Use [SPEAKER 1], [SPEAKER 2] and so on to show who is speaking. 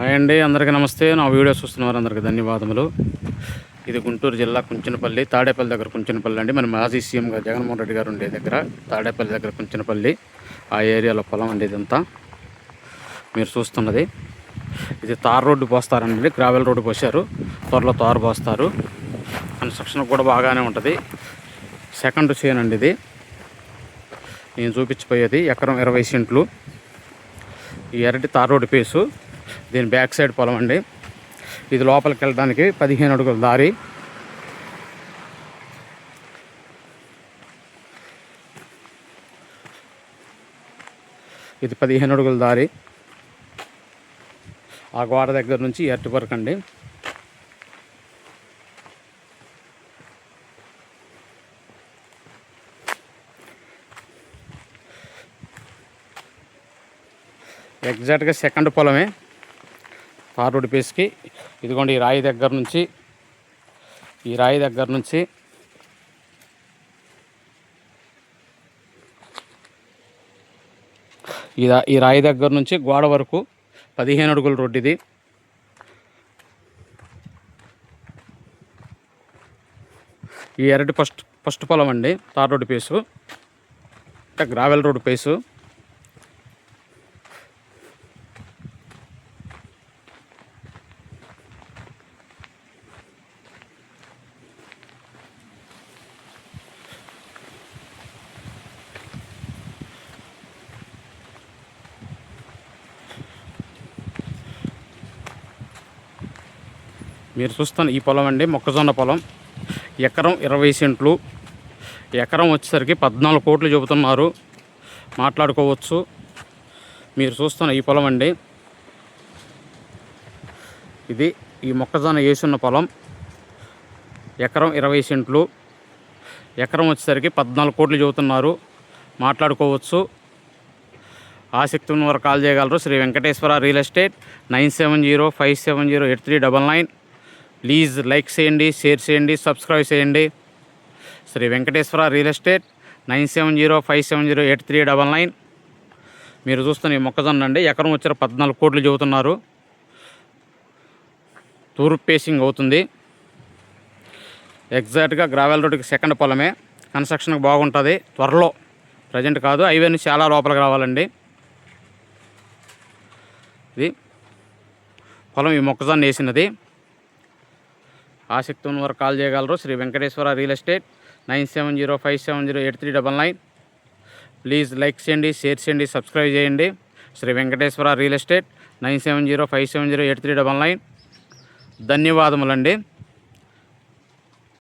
[SPEAKER 1] Hi అండి అందరికీ నమస్తే. నా వీడియో చూస్తున్న వారందరికీ ధన్యవాదములు. ఇది గుంటూరు జిల్లా కుంచనపల్లి తాడేపల్లి దగ్గర కుంచనపల్లి అండి. మన మాజీ సీఎం గారు జగన్మోహన్ రెడ్డి గారు ఉండే దగ్గర తాడేపల్లి దగ్గర కుంచనపల్లి ఆ ఏరియాలో పొలం అండి ఇదంతా. మీరు చూస్తున్నది. ఇది తార్ రోడ్డు పోస్తారండి గ్రావెల్ రోడ్డు పోసారు త్వరలో తారు పోస్తారు. కన్స్ట్రక్షన్ కూడా బాగానే ఉంటుంది. సెకండ్ చేన్ అండి ఇది. నేను చూపించిపోయేది ఎకరం ఇరవై సెంట్లు. ఈ ఎరటి తార్ రోడ్డు పేసు. దీని బ్యాక్ సైడ్ పొలం అండి. ఇది లోపలికి వెళ్ళడానికి పదిహేను అడుగుల దారి. ఇది పదిహేను అడుగుల దారి. ఆ గోడ దగ్గర నుంచి ఎర్టి వరకు అండి. ఎగ్జాక్ట్గా సెకండ్ పొలమే. తార్ రోడ్డు పేస్కి. ఇదిగోండి ఈ రాయి దగ్గర నుంచి ఈ రాయి దగ్గర నుంచి. ఈ ఈ రాయి దగ్గర నుంచి గోడ వరకు పదిహేను అడుగుల రోడ్డు ఇది. ఈ ఎరటి ఫస్ట్ ఫస్ట్ పొలం అండి తార్ రోడ్డు పేసు. అంటే గ్రావెల్ రోడ్డు పేసు. మీరు చూస్తున్న ఈ పొలం అండి మొక్కజొన్న పొలం. ఎకరం ఇరవై సెంట్లు. ఎకరం వచ్చేసరికి పద్నాలుగు కోట్లు చెబుతున్నారు. మాట్లాడుకోవచ్చు. మీరు చూస్తున్న ఈ పొలం అండి. ఇది ఈ మొక్కజొన్న వేసున్న పొలం. ఎకరం ఇరవై సెంట్లు. ఎకరం వచ్చేసరికి పద్నాలుగు కోట్లు చెబుతున్నారు. మాట్లాడుకోవచ్చు. ఆసక్తి ఉన్నవారు కాల్ చేయగలరు. Shri Venkateswara real estate nine seven zero five seven zero eight three double nine. Please like చేయండి షేర్ చేయండి సబ్స్క్రైబ్ చేయండి. Shri Venkateswara real estate nine seven zero five seven zero eight three double nine. మీరు చూస్తున్న ఈ మొక్కజొన్న అండి ఎకరం వచ్చారు పద్నాలుగు కోట్లు చెబుతున్నారు. తూర్పు పేసింగ్ అవుతుంది. ఎగ్జాక్ట్గా గ్రావెల్ రోడ్డుకి సెకండ్ పొలమే. కన్స్ట్రక్షన్కి బాగుంటుంది. త్వరలో ప్రజెంట్ కాదు. హైవే నుంచి చాలా లోపలికి రావాలండి. ఇది పొలం ఈ మొక్కజొన్న వేసినది. ఆసక్తి ఉన్నవారు కాల్ చేయగలరు. Shri Venkateswara real estate nine seven zero five seven zero eight three double nine. Please like చేయండి షేర్ చేయండి సబ్స్క్రైబ్ చేయండి. Shri Venkateswara real estate nine seven zero five seven zero eight three double nine. ధన్యవాదములండి.